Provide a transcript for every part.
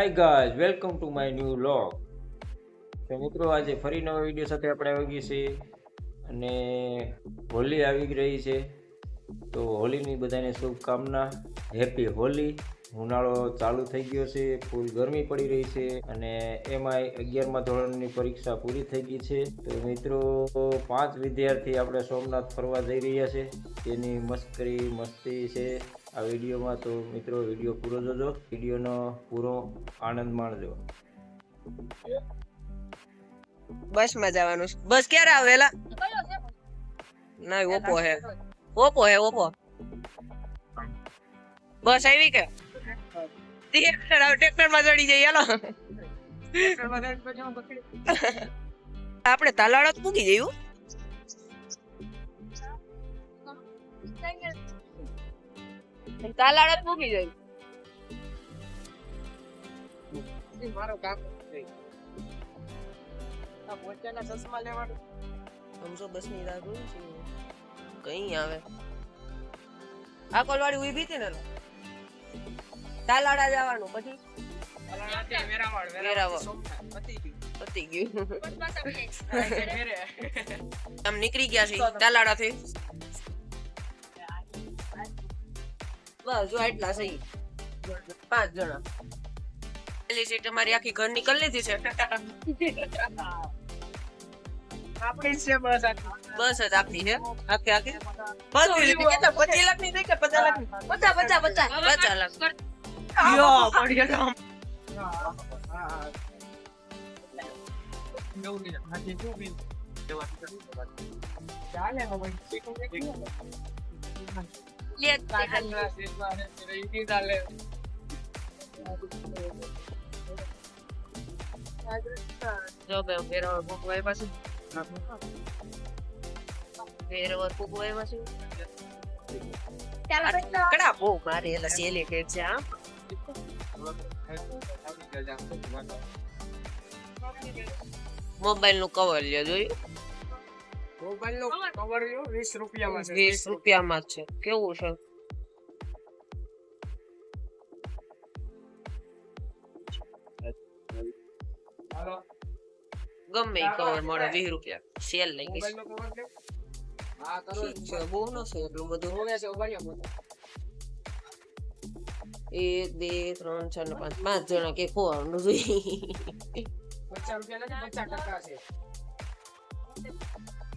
Hi guys welcome to my new vlog તો મિત્રો, આજે ફરી નવા વીડિયો સાથે આપણે આવી ગઈ છીએ અને હોલી આવી રહી છે. તો હોલીની બધાને શુભકામના. હેપી હોલી ઉનાળો ચાલુ થઈ ગયો છે, ફૂલ ગરમી પડી રહી છે અને એમાંય અગિયારમા ધોરણની પરીક્ષા પૂરી થઈ ગઈ છે. તો મિત્રો, પાંચ વિદ્યાર્થી આપણે સોમનાથ ફરવા જઈ રહ્યા છે. તેની મસ્કરી મસ્તી છે. આ વિડીયોમાં તો મિત્રો વીડિયો પૂરો જોજો. વિડીયોનો પૂરો આનંદ માણજો. બસમાં જવાનું બસ ક્યારે આવેલા ના ઓપો હે. ઓપો હે ઓપો બસ આવી કે? ટ્રેક્ટર આવ ટ્રેક્ટરમાં ચડી જઈએ, હાલો. આપણે તાલાળા મૂકી જયું તાલાળા તો મૂકી જયું સમજો બસની રાહ જોઉં છું. કઈ આવે. આ કોલવાડી ઊભી હતી ને તાલાડા જવાનું પછી આમ નીકળી ગયા છે. તાલાડા થી બસ જો એટલા સહી પાંચ જણા. પેલી સીટ અમારી આખી ઘર નીકળ કરી લીધી છે. બસ જ આપણી છે. આખી આખી? બધી લીધી કેટલા? પચીસ લાખની થઈ કે પચાસ લાખની પચાસ પચાસ પચાસ. પચાસ લાખ. યો પડી ગયો લે જો બે વેરાવળ કોક વાય પાસે વેરાવળ કોક વાય પાસે કડા બહુ મારે એલા સેલી કે છે હા મોબાઈલનું કવર લ્યો જોયું વીસ રૂપિયામાં જ છે કેવું છે ગમે ઈ કવર મળે વીસ રૂપિયા સેલ લઈ ગઈ ઠીક છે બહુ નથી એટલું બધું એક બે ત્રણ ચાર ને પાંચ પાંચ જણા કે ખોવાનું જોઈએ એ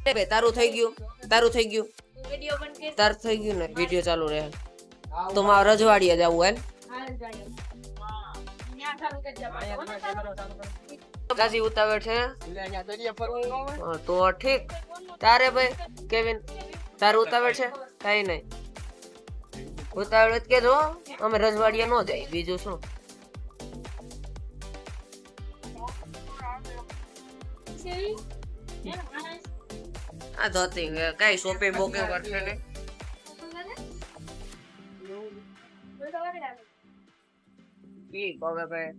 બે તારું થઈ ગયું. તારું થઈ ગયું. તારું થઈ ગયું ને? વીડિયો ચાલુ રહે. તો મારે રજવાડીએ જવું એમ. કાજી ઉતાવળ છે? તો ઠીક. તારે ભાઈ કેવિન તારે ઉતાવળ છે? કઈ નહીં. ઉતાવળ કે કેજો અમે રજવાડીએ ન જાય બીજું શું? આ ધોતી કઈ શોપિંગ બોપિંગ કરશે ને ઠીક હવે ભાઈ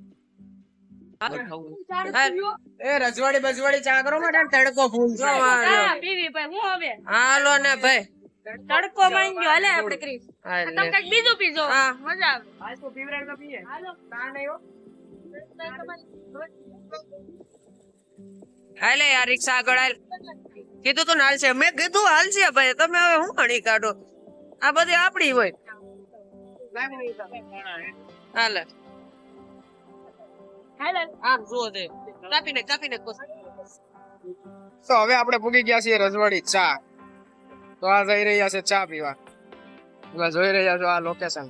એ રજવાડી બજવાડી ચા કરો મેડમ તડકો ફૂલ હાલો ને ભાઈ તડકો માંગ હાલે આપણે કરી તમે. કંઈક બીજું પીજો હા. મજા આવે આજ તો પીવરાડ તો પીએ હાલો ચા નહીં હો હાલે યાર રિક્ષા આગળ હાલ. કીધું તું ને હાલ છે. મેં કીધું હાલ છે ભાઈ. તમે હવે હું હણી કાઢો? આ બધી આપડી હોય. હાલે. હાલે. આમ જુઓ તે. કાપીને કાપીને તો હવે આપણે પૂગી ગયા છીએ રજવાડી ચા. તો આ જઈ રહ્યા છે ચા પીવા. તમે જોઈ રહ્યા છો આ લોકેશન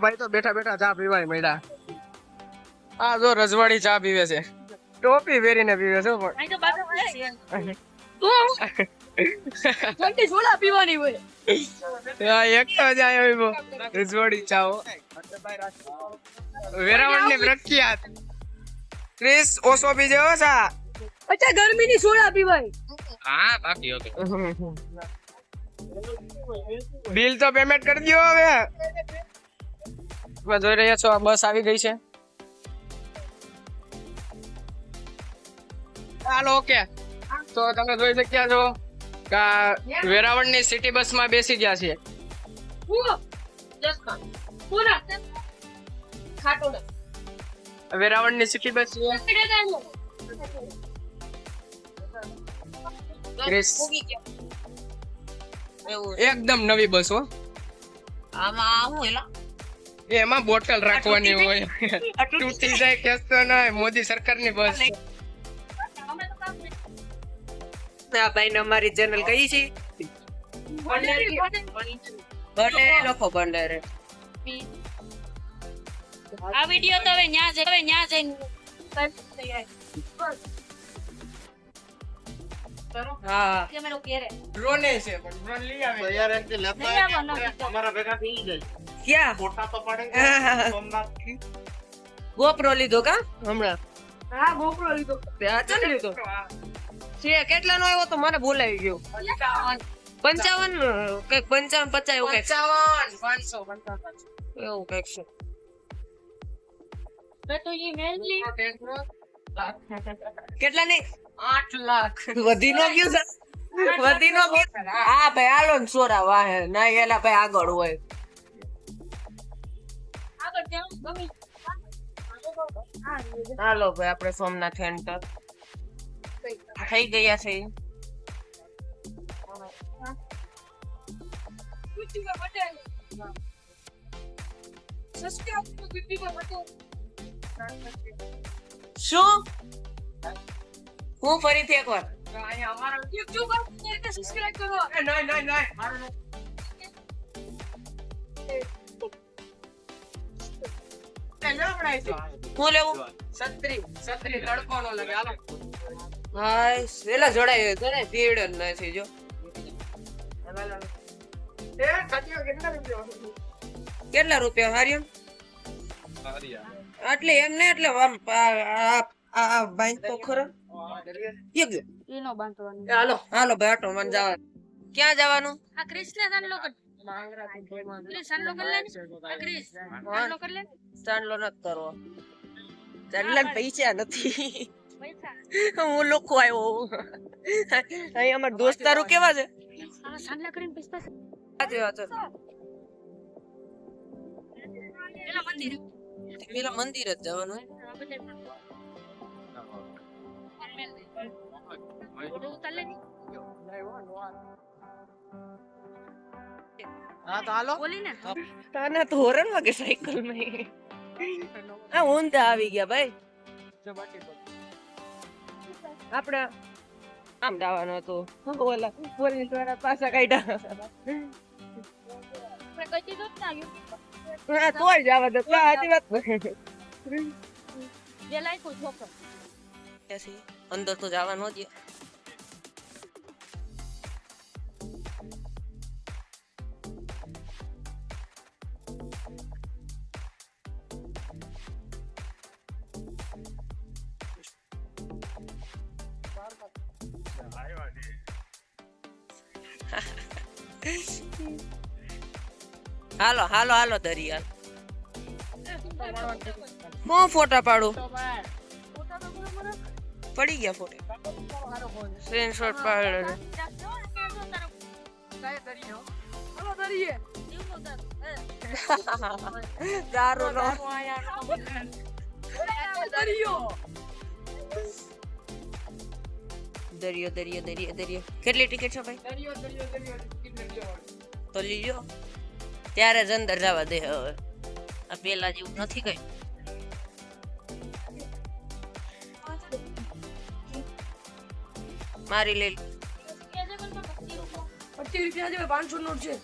ભાઈ તો બેઠા બેઠા ચા પીવાય મળ્યા. આ જો રજવાડી ચા પીવે છે. ટોપી પહેરીને પીવે છે પણ. પીવાની હોય. એક તો જ આયો એવો. રજવાડી ચા હો. વેરાવળની પ્રખ્યાત. ક્રિસ ઓસો પીજે હો ચા. અચ્છા ગરમીની સોડા પીવાય. હા બાકી ઓકે. બિલ તો પેમેન્ટ કરી દો હવે. તમે જોઈ રહ્યા છો આ બસ આવી ગઈ છે. હાલો ઓકે. તો તમે જોઈ શક્યા છો કે વેરાવળની સિટી બસમાં બેસી ગયા છે દસ ખાન પૂરા. ખાટો ને વેરાવળની સિટી બસ એકદમ નવી બસ હો. આમાં હું એલા? એમાં બોટલ રાખવાની હોય. તૂટી જાય કેસતો ના મોદી સરકારની બસ આ ભાઈ ને અમારી ચેનલ કઈ છે? ભંડેરે લખો ભંડેરે આ વિડિયો તો હવે ન્યા જઈ હવે ન્યા જઈને હા. કે મેં ડ્રોને છે પણ ડ્રોન લઈ આવે. નહીં આવવાનો ક્યાં? ગોપ્રો લીધો કા? હમણાં. હા ગોપરો લીધો. તે આ લીધો? છે કેટલા નો આવ્યો તો મને બોલાવી ગયો. પંચાવન. કંઈક પંચાવન પચાસ એવું કંઈક. પંચાવન પાંચસો એવું કંઈક છે. મેં તો ઈ મેનલી કેટલા ની આઠ લાખ. વધી નો ગયું સર વધી નો ગયું. હા ભાઈ હાલો ને સોરા વાહે. ના એલા ભાઈ આગળ હોય. આગળ હાલો ભાઈ આપણે સોમનાથ સેન્ટર થઈ ગયા છે. શું? હું ફરીથી એકવાર. હું લેવું? છત્રી છત્રી તડકો નો લગે. હાલો. હાય વેલા જોડાય કરે ભીડ જ નથી જો. કેટલા રૂપિયા હારિયમ એટલે એમ ને એટલે આમ આ- તો ખરા. એક એનો બાંધવાનો. હાલો. હાલો ભાઈ આટો મને જવા ક્યાં જવાનું? આ કૃષ્ણ લે આ લે ને. નથી કરવો. ચાંદલા પૈસા નથી. હું લોકો આવ્યો અહીં અમાર દોસ્તારો કેવા છે? આ કરીને પૈસા સાચી વાત છે પેલા મંદિર. પેલા મંદિર જ જવાનું આ બધે ફોટો ઉતાર લે ને. હા તો હાલો. બોલી ને. તાના તો હોરન વાગે સાયકલમાં આ ઊંધા આવી ગયા ભાઈ. આપણે આમ જવાનું હતું. ઓલા પોલીસવાળા પાછા કાઢ્યા. ને તોય જવા દે સાચી વાત. જે લાયકો છોકરો અંદર તો જવાનું જ હાલો હાલો હાલો દરિયા હું ફોટા પાડું. પડી ગયા ફોટા. સ્ક્રીનશોટ પાડ્યો દારૂ નો દરિયો દરિયો દરિયો દરિયો. કેટલી ટિકિટ છે ભાઈ? તો લીજો ત્યારે જ અંદર જવા દે હવે. આ પેલા જેવું નથી કઈ. મારી લઈ પચીસ રૂપિયા પાંચસો નોટ છે.